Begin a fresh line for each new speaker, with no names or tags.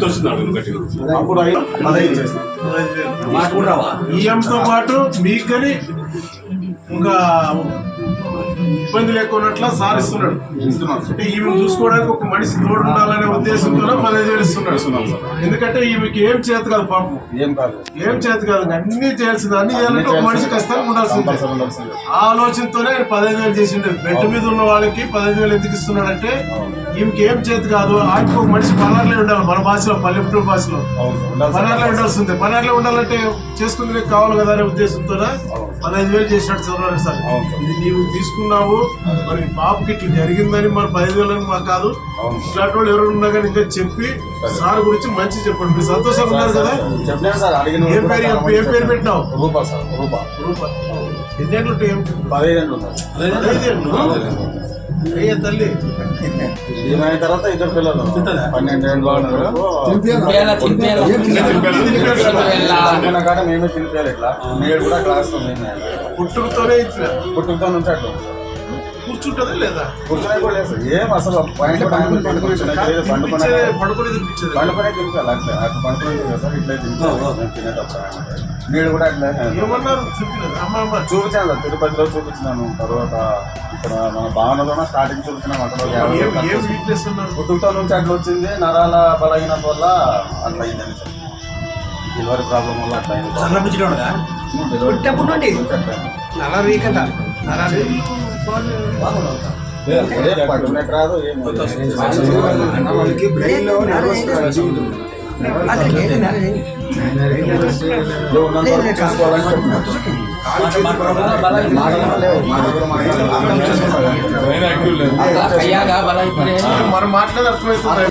ఎంత వస్తుంది అడుగు
అప్పుడు ఐదు పదహైదు చేస్తాం
ఈఎంతో పాటు మీకు కానీ ఇంకా ఇబ్బంది లేకున్నట్ల సార్ ఇస్తున్నాడు. అంటే ఈమె చూసుకోవడానికి ఒక మనిషి తోడు ఉండాలనే ఉద్దేశంతో వేలు ఇస్తున్నాడు. ఎందుకంటే ఈమెకి ఏం చేత కాదు పాపం.
ఏం కాదు.
ఏం చేత కాదు. అన్ని చేయాల్సింది అన్ని చేయాలంటే ఒక మనిషి ఖచ్చితంగా ఉండాల్సిందే. ఆ ఆలోచనతోనే ఆయన పదహైదు వేలు చేసిండు. బెడ్ మీద ఉన్న వాళ్ళకి పదహైదు వేలు ఎందుకు ఇస్తున్నాడంటే ఈమెకి ఏం చేతి కాదు. ఆయనకి ఒక మనిషి పనార్లే ఉండాలి. మన భాషలో పల్లెటూరు భాషలో. పనార్లే ఉండాల్సిందే. పనార్లే ఉండాలంటే చేసుకుంటే కావాలి కదా అనే ఉద్దేశంతో పదహైదు వేలు చేసినట్టు సార్. ఇది నీవు తీసుకున్నావు మరి పాపకి ఇట్లా జరిగిందని మరి పదహైదు వేలని మాకు కాదు ఇట్లాంటి వాళ్ళు ఎవరు ఉన్నా కానీ ఇంకా చెప్పి సార్ గురించి మంచి చెప్పండి మీరు సంతోషంగా ఉన్నారు కదా
చెప్పలేదు సార్ అడిగిన
ఏం పేరు ఏం- పేరు పెట్టినావు
రూపా సార్ రూపా
ఏం
పదహైదు ఏళ్ళు ఉన్నారు
పదహైదేళ్ళు అయ్యా తల్లి
అయిన తర్వాత ఇద్దరు పిల్లలు పన్నెండు ఏళ్ళు అనుకున్న కాడ మేమే ఇట్లా మీరు కూడా క్లాస్ మేమే
పుట్టుకతోనే ఇట్లా
పుట్టుకతో అట్లా
కూర్చుంటుందా లేదా?
కూర్చునే కూడా లేదు. ఏం అసలు పాయింట్ పండుకునే పండుకునే
పడుకునే తినిపించేది.
పండుకునే తినిపించాలి అట్లా అట్లా పండుకునే తినిపించాలి సార్ ఇట్లా తినిపించాలి తినేటప్పుడు మీరు కూడా అట్లా.
ఏమన్నారు?
చూపించాను. తిరుపతిలో చూపించినాను. తర్వాత ఇక్కడ మన భావనలోనే స్టార్టింగ్ చూపించినాం. అక్కడ పుట్టుకతో నుంచి అట్లా వచ్చింది. నరాల బలహీనత వల్ల అట్లా అయిందని సార్ డెలివరీ ప్రాబ్లం వల్ల అట్లా అయింది డెలివరీ
పుట్టప్పుడు నుండి?
నుంచి అట్లా అయింది.
నల్ల వీకట నరాలు
ఏ పట్టుకునేకి రాదు ఏం
మనకి బ్రెయిన్లో నర్వస్
అతనికి ఏంటి నరాలు?
లో ఉన్నంత వరకు చూసుకోవాలని చెప్పినారు. మాటలు లేవు. మా దగ్గర మాట్లాడాలి.
బ్రెయిన్ యాక్టివ్ లేదు
అయ్యాగా బలం ఇప్పుడే.
మనం మాట్లాడే అర్థమవుతుంది